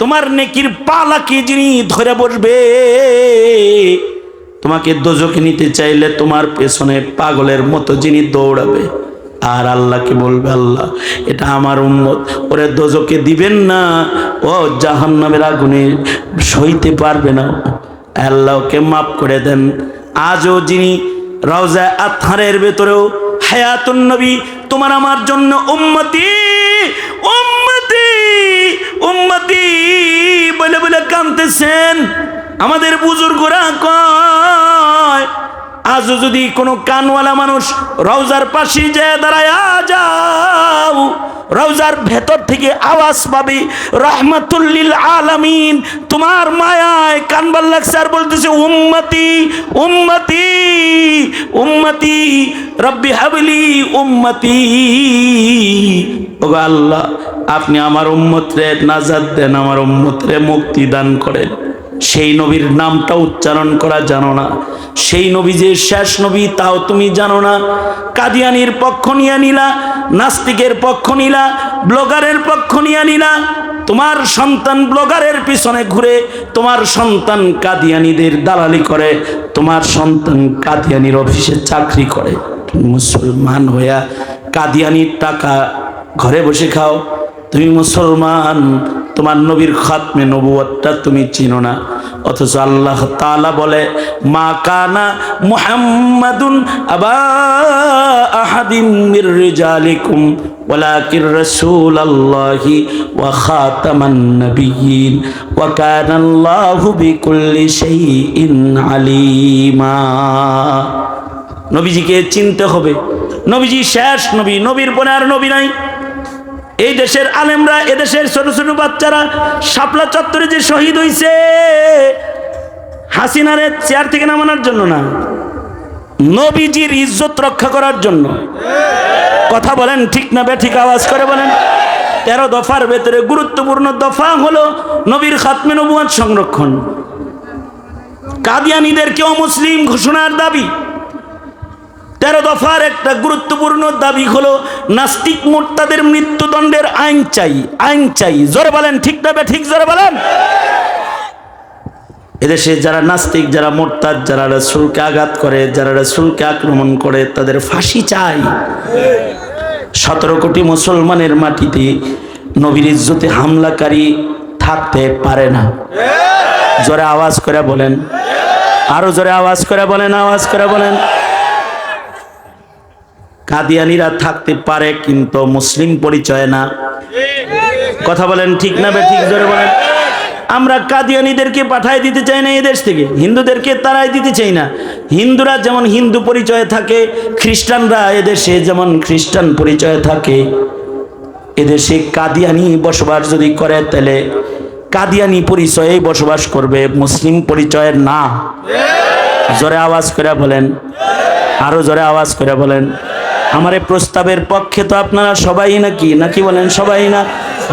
তোমার নেকির পালাকে যিনি ধরে বসবে, তোমাকে দোজকে নিতে চাইলে তোমার পেছনে পাগলের মতো যিনি দৌড়াবে। আর আল্লাহকে বলবে, আল্লাহ, এটা আমার উম্মত। ওরে দোজকে দিবেন না। ও জাহান্নামের আগুনে সইতে পারবে না। আল্লাহকে মাফ করে দেন। আজও যিনি রওজা আথারের ভেতরেও হায়াতুন নবী, তোমার আমার জন্য উম্মতি উম্মতি উম্মতি। বলে বলে কাঁদতেছেন। আমাদের বুজুর্গরা কয়, আজও যদি কোনো কানওয়ালা মানুষ রওজার পাশে যায় দাঁড়ায় যাও, রওজার ভেতর থেকে আওয়াজ পাবে, রহমাতুল্লিল আলামিন, তোমার মায়ায় কানবার লাগছে আর বলতেছে, উম্মতি উম্মতি উম্মতি, রব্বি হাবলি উম্মতি। ওগো আল্লাহ, আপনি আমার উম্মতরে নাজাদ দেন, আমার উম্মতরে মুক্তি দান করেন। সেই নবীর নামটা উচ্চারণ করা জানো না। সেই নবী যে শেষ নবী, তাও তুমি জানো না। কাদিয়ানির পক্ষ নিয়ে নিলা, নাস্তিকের পক্ষ নিলা, ব্লগারের পক্ষ নিয়ে নিলা তোমার সন্তান ব্লগারের পিছনে ঘুরে তোমার সন্তান কাদিয়ানিদের দালালি করে, তোমার সন্তান কাদিয়ানির অফিসে চাকরি করে। মুসলমান হইয়া কাদিয়ানির টাকা ঘরে বসে খাও তুমি মুসলমান, তোমার নবীর খাতমে নবুয়তটা তুমি চিনো না। অথচ আল্লাহ তালা বলে, মা কানা মুহাম্মাদুন আবা আহাদিম মির রিজালিকুম রাসূলুল্লাহি ওয়া খাতামান নাবিয়্যিন, ওয়া কানা আল্লাহু বিকুল্লি শাইইন আলিমা। নবীজিকে চিনতে হবে। নবীজি শেষ নবী, নবীর পরে আর নবী নাই। এই দেশের আলেমরা এদেশের ছোট ছোট বাচ্চারা শাপলা চত্বরে যে শহীদ হইছে, হাসিনারে চেয়ার থেকে নামানোর জন্য না, নবীজির ইজ্জত রক্ষা করার জন্য। কথা বলেন ঠিক না ঠিক আওয়াজ করে বলেন। তেরো দফার ভেতরে গুরুত্বপূর্ণ দফা হলো নবীর খাতমে নবুয়াদ সংরক্ষণ। কাদিয়ানিদেরকেও মুসলিম ঘোষণার দাবি। তেরো দফার একটা গুরুত্বপূর্ণ দাবি হলো, নাস্তিক মোর্তাদের মৃত্যুদণ্ডের আইন চাই আইন চাই। জোরে বলেন, ঠিক না ঠিক? জোরে বলেন। এদেশে যারা নাস্তিক, যারা মোরতাদ, যারা রসুলকে আঘাত করে, যারা রসুলকে আক্রমণ করে, তাদের ফাঁসি চাই। সতেরো কোটি মুসলমানের মাটিতে নবীর ইজ্জতে হামলাকারী থাকতে পারে না। জোরে আওয়াজ করে বলেন। আরও জোরে আওয়াজ করে বলেন, আওয়াজ করে বলেন। কাদিয়ানিরা থাকতে পারে, কিন্তু মুসলিম পরিচয় না। কথা বলেন ঠিক না বে, ঠিক জোরে বলেন। আমরা কাদিয়ানিদেরকে পাঠাই দিতে চাই না এদেশ থেকে, হিন্দুদেরকে তারাই দিতে চাই না। হিন্দুরা যেমন হিন্দু পরিচয়ে থাকে, খ্রিস্টানরা এদেশে যেমন খ্রিস্টান পরিচয়ে থাকে। এদেশে কাদিয়ানি বসবাস যদি করে, তাহলে কাদিয়ানি পরিচয়ে বসবাস করবে, মুসলিম পরিচয়ের না। জোরে আওয়াজ করে বলেন। আরও জোরে আওয়াজ করে বলেন। আমার প্রস্তাবের পক্ষে তো আপনারা সবাই নাকি? নাকি বলেন সবাই না?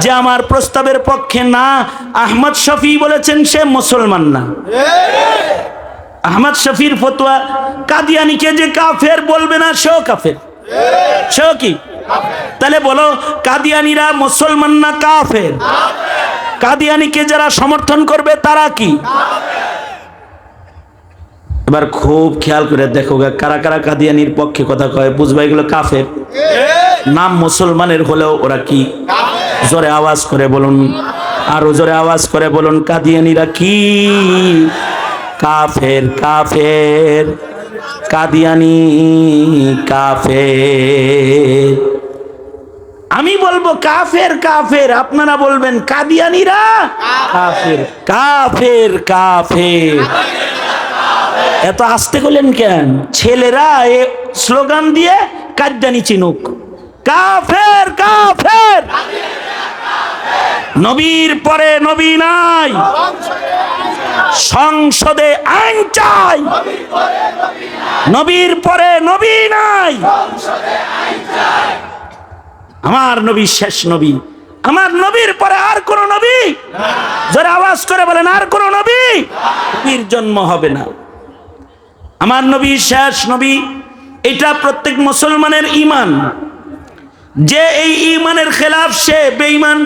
যে আমার প্রস্তাবের পক্ষে না, আহমদ শফি বলেছেন সে মুসলমান না। আহমদ শফির ফতোয়া, কাদিয়ানিকে যে কাফের বলবে না, সেও কাফের। সেও কি? তাহলে বলো, কাদিয়ানিরা মুসলমান না কাফের? কাদিয়ানিকে যারা সমর্থন করবে, তারা কি? এবার খুব খেয়াল করে দেখো কারা কারা কাদিয়ানির পক্ষে কথা কয়, বুঝবা এগুলো কাফের? নাম মুসলমানের হলেও ওরা কি? জোরে আওয়াজ করে বলুন, আরও জোরে আওয়াজ করে বলুন, কাদিয়ানিরা কি? কাফের কাফের, কাদিয়ানি, কাফের। আমি বলব কাফের কাফের, আপনারা বলবেন কাদিয়ানিরা? কাফের কাফের কাফের। এত আসতে করলেন কেন? ছেলেরা এ স্লোগান দিয়ে কাদ্যানি চিনুক। কাফের কাফের! নবীর পরে নবী নাই। সংসদে আইন চাই। নবীর পরে নবী নাই। আমার নবী শেষ নবী। আমার নবীর পরে আর কোন নবী? যারা আওয়াজ করে বলেন, আর কোন নবী? নবীর জন্ম হবে না। আমার নবী শেষ নবী, এটা প্রত্যেক মুসলমানের ইমান যে এই ইমানের খেলাফ সে বেঈমান।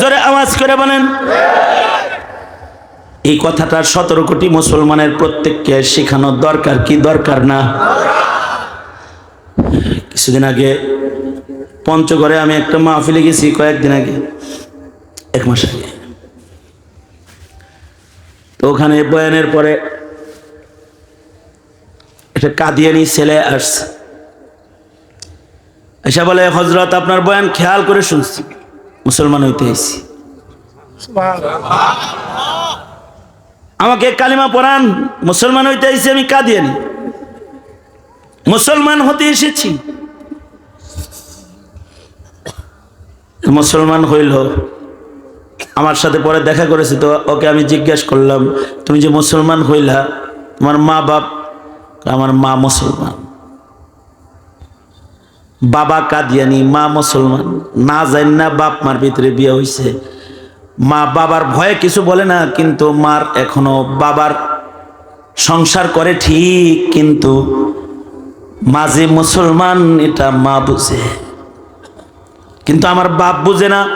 জোরে আওয়াজ করে বলেন। এই কথাটা সতেরো কোটি মুসলমানের প্রত্যেককে শেখানোর দরকার কি দরকার না? কিছুদিন আগে পঞ্চগড়ে আমি একটা মাহফিলে গেছি, কয়েকদিন আগে, এক মাস আগে। তো ওখানে বয়ানের পরে একটা কাদিয়ানি ছেলে আসছে। এসে বলে হজরত আপনার বয়ান খেয়াল করে শুনছি। মুসলমান হইতে এসেছি আমাকে কালিমা পড়ান, মুসলমান হইতে এসেছি আমি কাদিয়ানি। মুসলমান হতে এসেছি। মুসলমান হইল। আমার সাথে পরে দেখা করেছে তো ওকে আমি জিজ্ঞাসা করলাম, তুমি যে মুসলমান হইলা, তোমার মা বাপ আমার মা মুসলমান। বাবা কাদিয়ানি, মা মুসলমান। না জান না বাপ মার ভিতরে বিয়ে হইছে। মা বাবার ভয়ে কিছু বলে না, কিন্তু মার এখনও বাবার সংসার করে ঠিক, কিন্তু মাঝে মুসলমান এটা মা বুঝে। কিন্তু আমার বাপ বুঝে না।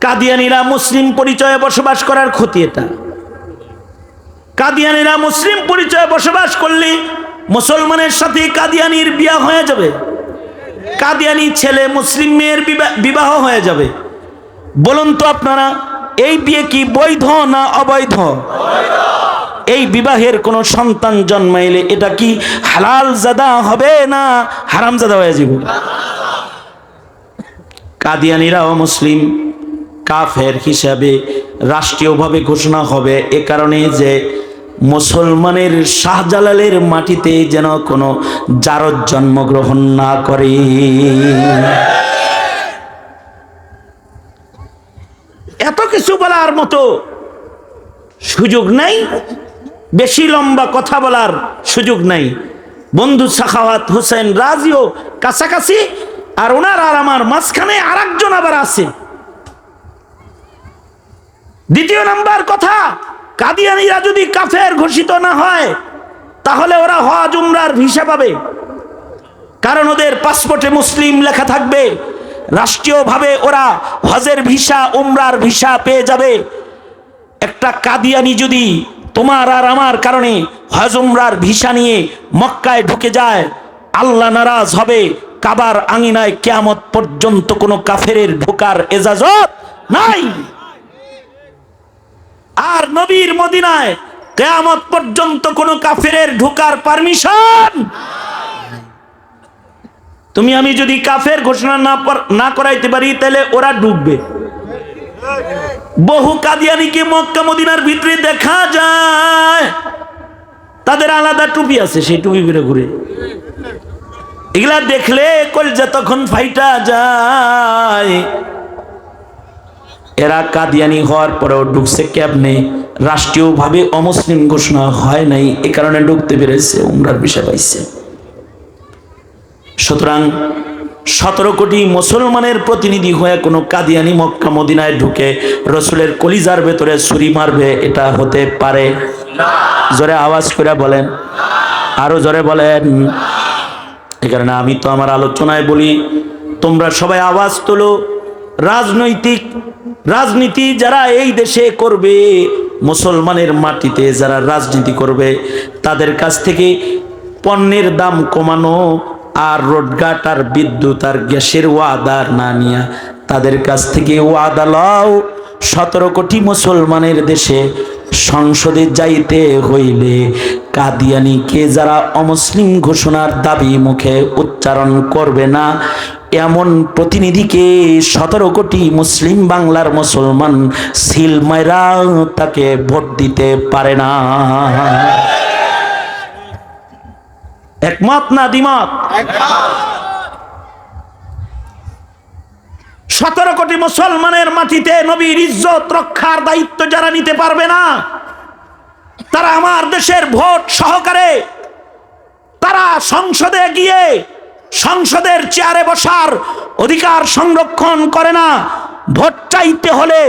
কাদিয়ানিরা মুসলিম পরিচয়ে বসবাস করার ক্ষতি এটা। কাদিয়ানিরা মুসলিম পরিচয়ে বসবাস করলে মুসলমানের সাথে কাদিয়ানির বিয়া হয়ে যাবে। কাদিয়ানি ছেলে মুসলিম মেয়ের বিবা- বিবাহ হয়ে যাবে। বলুন তো আপনারা, এই বিয়ে কি বৈধ না অবৈধ? এই বিবাহের কোনো সন্তান জন্মাইলে এটা কি হালাল জাদা হবে না হারাম জাদা হয়ে যাবে? কাদিয়ানিরাও মুসলিম, কাফের হিসাবে রাষ্ট্রীয়ভাবে ঘোষণা হবে এ কারণে যে মুসলমানের শাহজালালের মাটিতে যেন কোনো জারদ জন্মগ্রহণ না করে। এত কিছু বলার মতো সুযোগ নাই, বেশি লম্বা কথা বলার সুযোগ নাই। বন্ধু সাখাওয়াত হোসেন রাজিও কাছাকাছি, আর ওনার আর আমার মাঝখানে আর আবার আছে। দ্বিতীয় নাম্বার কথা কাদিয়ানিরা যদি কাফের ঘোষিত না হয়, তাহলে ওরা হজ উমরার ভিসা পাবে। কারণ ওদের পাসপোর্টে মুসলিম লেখা থাকবে, রাষ্ট্রীয়ভাবে ওরা হজের ভিসা, উমরার ভিসা পেয়ে যাবে। একটা কাদিয়ানি যদি তোমার আর আমার কারণে হজ উমরার ভিসা নিয়ে মক্কায় ঢুকে যায়, আল্লাহ নারাজ হবে, কাবার আঙিনায় কেয়ামত পর্যন্ত কোনো কাফেরের ঢোকার এজাজত নাই। আর নবীর মদিনায় কেয়ামত পর্যন্ত কোনো কাফেরের ঢোকার পারমিশন? তুমি আমি যদি কাফের ঘোষণা না না করাইতে পারি, তাহলে ওরা ডুববে। বহু কাদিয়ানিকে মক্কা, মদিনার ভিতরে দেখা যায়। তাদের আলাদা টুপি আছে, সেই টুপি ঘুরে ঘুরে। এগুলা দেখলে কলজা তখন ফাইটা যায়। এরা কাদিয়ানি হওয়ার পরেও ঢুকছে কেমনে? রাষ্ট্রীয়ভাবে অমুসলিম ঘোষণা হয় নাই, এ কারণে ঢুকতে পেরেছে, উমরার বিষয় পাইছে। সুতরাং সতেরো কোটি মুসলমানের প্রতিনিধি হয়ে কোনো কাদিয়ানি মক্কা মদিনায় ঢুকে রসুলের কলিজার ভেতরে ছুরি মারবে, এটা হতে পারে? জোরে আওয়াজ করে বলেন। আরও জোরে বলেন। এ কারণে আমি তো আমার আলোচনায় বলি, তোমরা সবাই আওয়াজ তোলো। রাজনৈতিক রাজনীতি যারা এই দেশে করবে, মুসলমানের মাটিতে যারা রাজনীতি করবে, তাদের কাছ থেকে পণ্যের দাম কমানো আর রোডঘাট আর বিদ্যুৎ আর গ্যাসের ওয়াদা না নিয়া তাদের কাছ থেকে ওয়াদা লও। সতেরো কোটি মুসলমানের দেশে সংসদে যাইতে হইলে কাদিয়ানিকে যারা অমুসলিম ঘোষণার দাবি মুখে উচ্চারণ করবে না এমন প্রতিনিধিকে সতেরো কোটি মুসলিম বাংলার মুসলমান সিল মাইরা তাকে ভোট দিতে পারে না। একমত না দ্বিমত? সতেরো কোটি মুসলমানের মাটিতে নবীর ইজ্জত রক্ষার দায়িত্ব যারা নিতে পারবে না, তারা আমার দেশের ভোট সহকারে তারা সংসদে গিয়ে সংসদের চেয়ারে বসার অধিকার সংরক্ষণ করে না। ভোট চাইতে হলে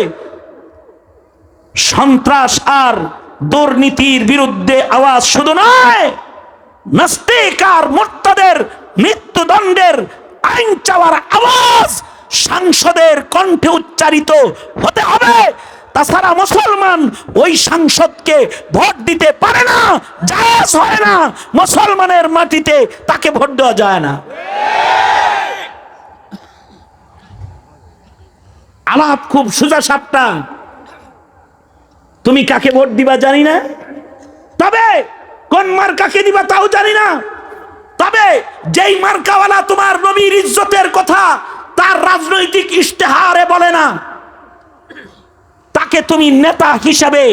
সন্ত্রাস আর দুর্নীতির বিরুদ্ধে আওয়াজ শুধু নয়, নাস্তিক আর মোর্তাদের মৃত্যুদণ্ডের আইন চাওয়ার আওয়াজ সাংসদের কণ্ঠে উচ্চারিত হতে হবে। তাছাড়া মুসলমান ওই সাংসদকে ভোট দিতে পারে না, জায়েজ হয় না। মুসলমানের মাটিতে তাকে ভোট দেওয়া যায় না। আলাপ খুব সোজা সাপটা তুমি কাকে ভোট দিবা জানি না। তবে কোন মার কাকে দিবা তাও জানি না। তবে যেই মার্কাওয়ালা তোমার নবীর ইজ্জতের কথা তার রাজনৈতিক ইশতেহারে বলে না। তাকে তুমি নেতা হিসাবে,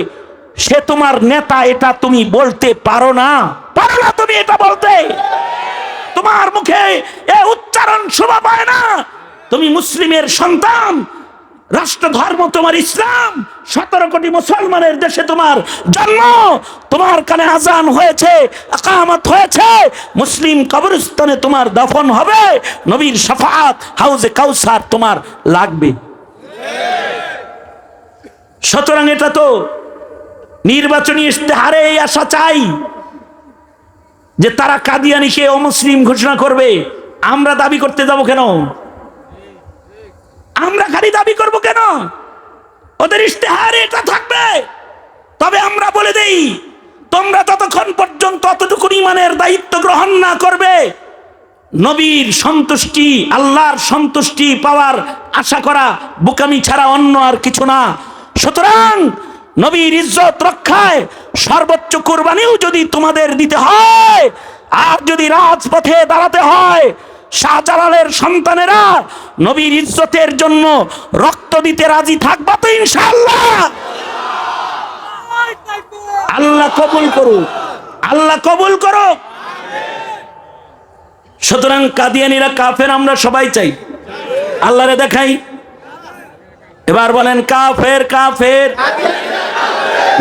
সে তোমার নেতা এটা তুমি বলতে পারো না। পারো না তুমি এটা বলতে। তোমার মুখে এ উচ্চারণ শোভা পায় না। তুমি মুসলিমের সন্তান রাষ্ট্র ধর্ম তোমার ইসলাম, সতেরো কোটি মুসলমানের দেশে তোমার জন্ম, তোমার কানে আজান হয়েছে আকামত হয়েছে, মুসলিম কবরস্থানে তোমার দফন হবে, নবীর সাফাত হাউজে কাউসার তোমার লাগবে। সুতরাং এটা তো নির্বাচনী ইশতেহারে এই আশা চাই যে তারা কাদিয়ানিকে অমুসলিম ঘোষণা করবে, আমরা দাবি করতে যাব কেন? আমরা খালি দাবি করব কেন? ওদের ইশতেহারে এটা থাকবে। তবে আমরা বলে দেই, তোমরা ততক্ষণ পর্যন্ত অতটুকু ইমানের দায়িত্ব গ্রহণ না করবে। নবীর সন্তুষ্টি, আল্লাহর সন্তুষ্টি পাওয়ার আশা করা, বুকামি ছাড়া অন্য আর কিছু না। সুতরাং নবীর ইজ্জত রক্ষায় সর্বোচ্চ কোরবানিও যদি তোমাদের দিতে হয়, আর যদি রাজপথে দাঁড়াতে হয়, শাহজালালের সন্তানেরা নবীর ইজ্জতের জন্য রক্ত দিতে রাজি থাকবা তো ইনশাআল্লাহ। আল্লাহ কবুল করুক, আল্লাহ কবুল করুক। সুতরাং কাদিয়ানিরা কাফের, আমরা সবাই চাই। আল্লাহরে দেখাই। এবার বলেন কাফের কাফের।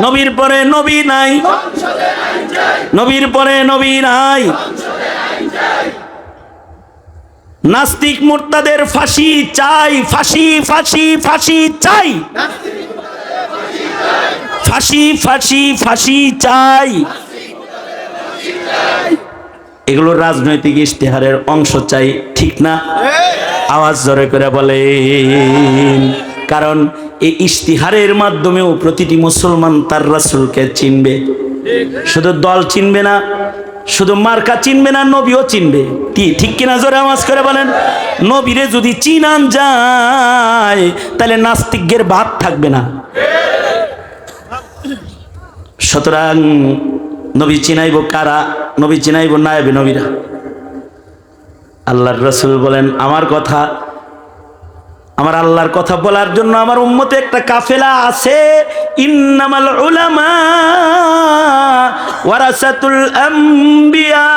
নবীর পরে নবী নাই। নবীর পরে নবী নাই। নাস্তিক মুরতাদের ফাঁসি চাই ফাঁসি ফাঁসি ফাঁসি চাই। ফাঁসি ফাঁসি ফাঁসি চাই। এগুলো রাজনৈতিক ইশতেহারের অংশ চাই ঠিক না? আওয়াজ জোরে করে বলেন। কারণ এই ইশতিহারের মাধ্যমেও প্রতিটি মুসলমান তার রাসূলকে চিনবে। শুধু দল চিনবে না, শুধু মার্কা চিনবে না, নবীও চিনবে। ঠিক কিনা জোরে আওয়াজ করে বলেন? নবীরে যদি চিনান যায়, তাহলে নাস্তিকের ভাত থাকবে না। সুতরাং নবী চিনাইব কারা? নবী চিনাইব নায়বে নবীরা। আল্লাহর রসুল বলেন, আমার কথা আমার আল্লাহর কথা বলার জন্য আমার উম্মতে একটা কাফেলা আছে, ইন্নামাল উলামা ওয়ারাসাতুল আম্বিয়া।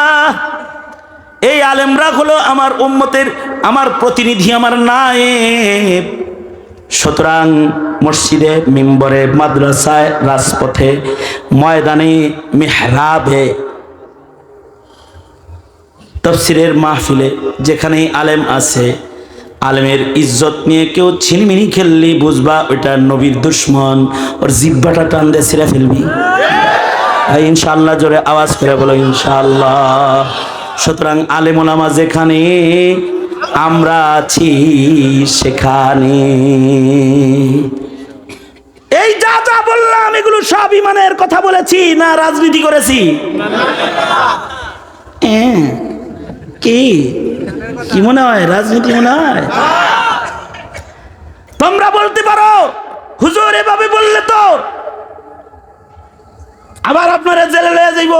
এই আলেমরা হলো আমার উম্মতের, আমার প্রতিনিধি আমার নায়েব। সুতরাং মসজিদে, মিম্বরে, মাদ্রাসায়, রাজপথে, ময়দানে, মেহরাবে, তফসিরের মাহফিলে যেখানেই আলেম আছে আলেমের ইজ্জত নিয়ে কেউ ছিনিমিনি খেললি বুঝবা ওইটা নবীর দুশ্মন। ওর জিব্বাটা টান দিয়ে ছিঁড়ে ফেলবি। ইনশাল্লাহ জোরে আওয়াজ করে বলো, ইনশাআল্লাহ। সুতরাং আলেমুলামা যেখানে, আমরা আছি সেখানে। এই যা যা বললাম, এগুলো সব ইমানের কথা বলেছি না রাজনীতি করেছি। হ্যাঁ কি? কি মনে হয়? রাজনীতি মনে হয়? তোমরা বলতে পারো, হুজুর এভাবে বললে তো আবার আপনারা জেলে লয়ে যাইব।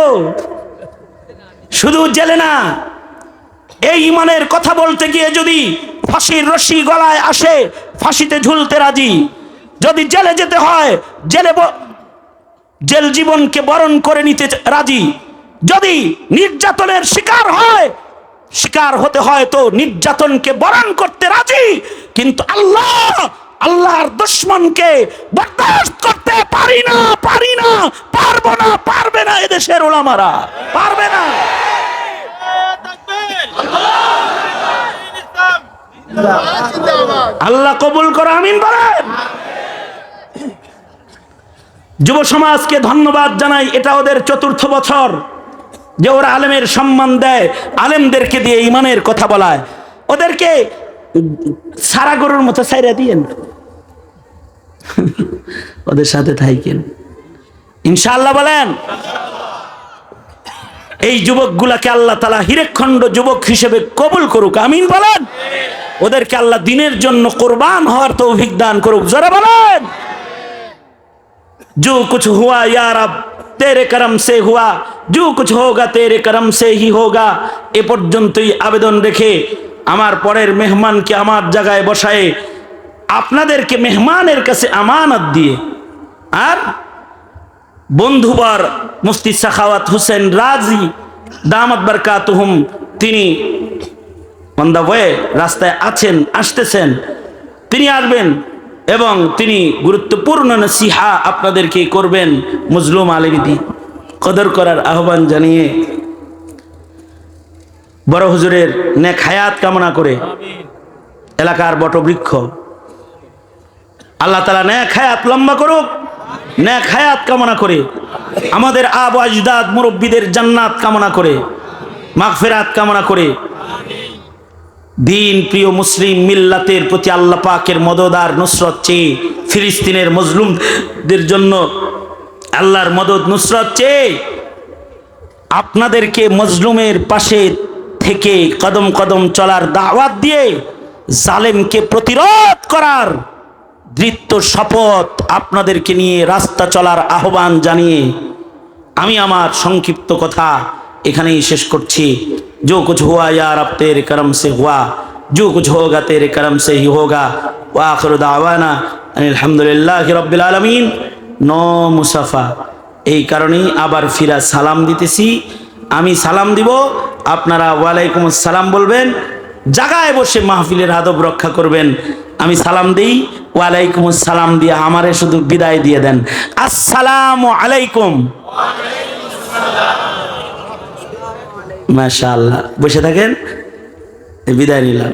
শুধু জেলে না, এই ইমানের কথা বলতে গিয়ে যদি ফাঁসির রশি গলায় আসে, ফাঁসিতে ঝুলতে রাজি। যদি জেলে যেতে হয়, জেলে জেল জীবনকে বরণ করে নিতে রাজি। যদি নির্যাতনের শিকার হয় শিকার হতে হয় তো নির্যাতনকে বরণ করতে রাজি, কিন্তু আল্লাহ, আল্লাহর দুশ্মনকে বরদাস্ত করতে পারি না পারি না, পারব না, পারবে না এদেশের ওলামারা, পারবে না। আল্লাহ কবুল করো, আমিন বলেন। যুব সমাজকে ধন্যবাদ জানাই, এটা ওদের চতুর্থ বছর। যে ওরা আলেমের সম্মান দেয়, আলেমদেরকে দিয়ে ইমানের কথা বলায়, ওদেরকে সারা গরুর মতো সাইরা দিয়েন। ওদের সাথে থাইকেন। ইনশাল্লাহ বলেন, এই যুবকগুলাকে আল্লাহ তালা হিরেখণ্ড যুবক হিসেবে কবুল করুক। আমিন বলেন। ওদেরকে আল্লাহ দিনের জন্য কোরবান হওয়ার তো অভিজ্ঞান করুক। যারা বলেন। যু কিছু হুয়া ইয়ার তেরে করম সে হুয়া যু কুছ হোগা তেরে করম সে হি হোগা এ পর্যন্তই আবেদন রেখে আমার পরের মেহমানকে আমার জায়গায় বসায় আপনাদেরকে মেহমানের কাছে আমানত দিয়ে, আর বন্ধুবার মুস্তি সাখাওয়াত হোসেন রাজি দামাত বারকাতুহুম, তিনি অন দ্য ওয়ে রাস্তায় আছেন, আসতেছেন। তিনি আসবেন এবং তিনি গুরুত্বপূর্ণ নসিহা আপনাদেরকে করবেন মজলুম আলমিদি। কদর করার আহ্বান জানিয়ে বড় হুজুরের নেক হায়াত কামনা করে এলাকার বটবৃক্ষ। আল্লাহ তালা ন্যাক হায়াত লম্বা করুক ন্যাক হায়াত কামনা করে, আমাদের আব আজদাদ মুরব্বীদের জান্নাত কামনা করে, মাগফেরাত কামনা করে দিন প্রিয় মুসলিম মিল্লাতের প্রতি আল্লাহ পাকের মদদার নুসরত চেয়ে, ফিলিস্তিনের মজলুমদের জন্য আল্লাহর মদত নুসরত চেয়ে, আপনাদেরকে মজলুমের পাশে থেকে কদম কদম চলার দাওয়াত দিয়ে জালেমকে প্রতিরোধ করার দৃত্য শপথ আপনাদেরকে নিয়ে রাস্তা চলার আহ্বান জানিয়ে, আমি আমার সংক্ষিপ্ত কথা এখানেই শেষ করছি जो कुछ हुआ यार अब तेरे करम से हुआ जो कुछ होगा तेरे करम से ही होगा वाखिर दावाना আলহামদুলিল্লাহ রব্বিল আলমিন ন মুসাফা এই কারণেই আবার ফিরা সালাম দিতেছি আমি সালাম দিব আপনারা ওয়ালাইকুম আসসালাম বলবেন জাগায় বসে মাহফিলের আদব রক্ষা করবেন আমি সালাম দিই ওয়ালাইকুম আসসালাম দিয়ে আমারে শুধু বিদায় দিয়ে দেন আসসালামু আলাইকুম মাশাআল্লাহ। বসে থাকেন? বিদায় নিলাম।